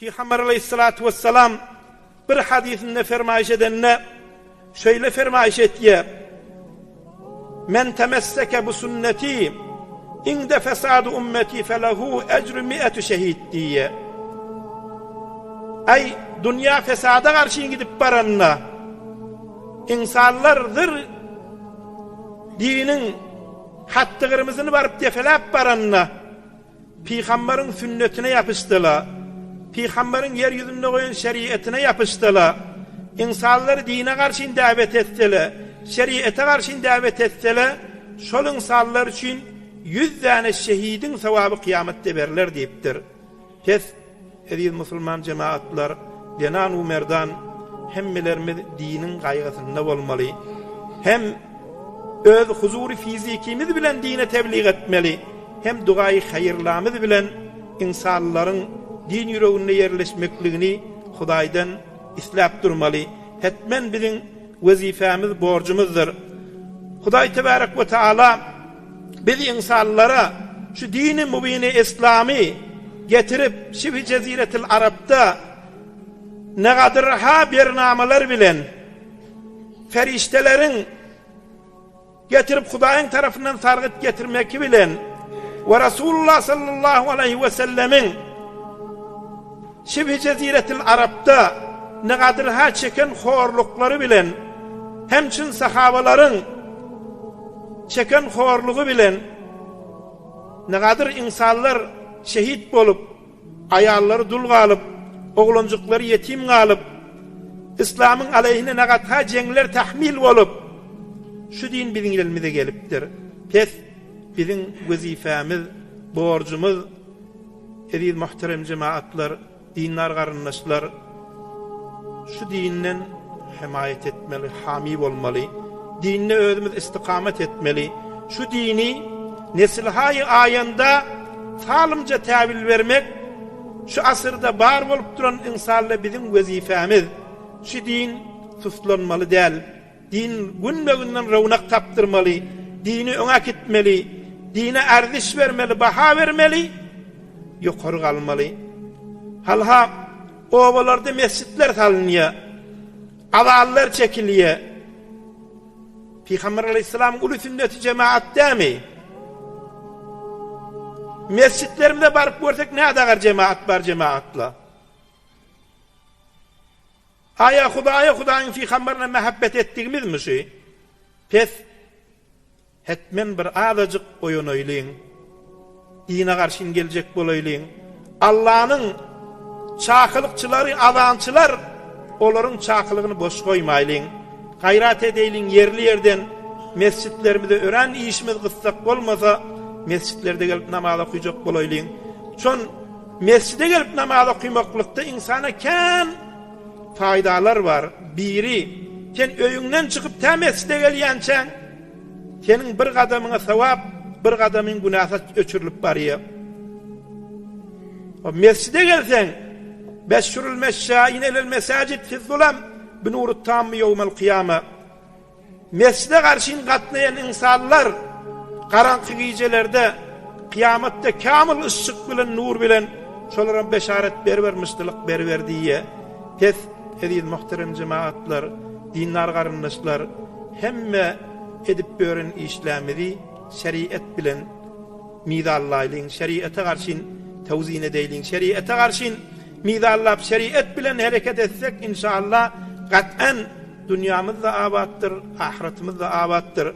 Peygamber aleyhissalatu vesselam bir hadisinde fermayiş edenine şöyle fermayiş ettiye Men temesseke bu sünneti inde fesadu ümmeti felehu ecrü mi'etü şehit diye. Ay dünya fesada karşı gidip baranına insanlardır dinin hattı kırmızını varıp defelap baranına Peygamberin sünnetine yapıştılar. Peygamberin yeryüzünde koyun şeriatine yapıştılar. İnsanları dine karşı davet ettiler. Şeriate karşı davet ettiler. Şol insanlar için yüz tane şehidin sevabı kıyamette verilir deyiptir. Pes ediz Müslüman cemaatler denan umerdan hemmelerimiz dinin kaygısında olmalı. Hem öz huzuri fizikimiz bilen dine tebliğ etmeli. Hem duayı hayırlamız bilen insanların din yüreğinde yerleşmekliğini Hudaydan islap durmalı. Hetmen bizim vazifemiz, borcumuzdur. Huday Tebarek ve Teala biz insanlara şu dini mübini İslami getirip Şibi Ceziretil Arap'ta ne kadar ha bir namalar bilen feriştelerin getirip Hudayın tarafından sargıt getirmek bilen ve Resulullah sallallahu aleyhi ve sellemin Şibi Ceziretil Arap'ta ne kadar ha çeken horlukları bilen hemçin sahabaların çeken horluğu bilen ne kadar insanlar şehit bolup ayarları dul kalıp oğluncukları yetim kalıp İslam'ın aleyhine ne kadar cengler tahmil olup şu din bizim elimize geliptir. Pes bizim vazifemiz, borcumuz, ediz muhterem cemaatler, dinler karınlaşlar, şu dininden himayet etmeli, hami olmalı, dinine özümüz istikamet etmeli, şu dini nesilhay ayında salımca tevil vermek, şu asırda bar olup duran insanla bizim vazifemiz, şu din suslanmalı değil, din gün be günden revnak taptırmalı, dini öne gitmeli, dine erdiş vermeli, baha vermeli, yukarı kalmalı. Halha ovalarda mescitler salınıyor, avallar çekiliyor. Peygamber aleyhisselam ulu sünneti cemaat değil mi? Mescitlerimde barıp görsek ne adar cemaat var cemaatla? Aya Hudaya Hudayın Peygamberine mehabbet ettiğimiz mi şey? Pes hetmen bir adacık oyun oylayın. Dine karşın gelecek bol oylayın. Allah'ın çakılıkçıları, adançılar onların çakılığını boş koymayın. Gayrat edeylin yerli yerden mescitlerimizde öğren işimiz kıssak olmasa mescitlerde gelip namaz okuyacak bolaylın. Çon mescide gelip namaz okuymaklıkta insana ken faydalar var. Biri, sen öyünden çıkıp ta mescide gelyençen, senin bir kadamına sevap, bir kadamın günahı öçürülüp bariye. O mescide gelsen, beşşurul meşşâin elel mesacid fizzulam, binurut tammi yevmel kıyama. Mescide karşın katlayan insanlar, karanlık gecelerde, kıyamette kamil ışık bilen, nur bilen, şolara beşaret berver, mıstılık berver diye, tez ediz muhterem cemaatler, dinler karınlaşlar, hemme edip bören işlemleri şeriat bilen midallayın, şeriate karşın tevzin edeylin, şeriate karşın midallap şeriat bilen hareket etsek inşallah kat'en dünyamız da abattır, ahiretimiz da abattır.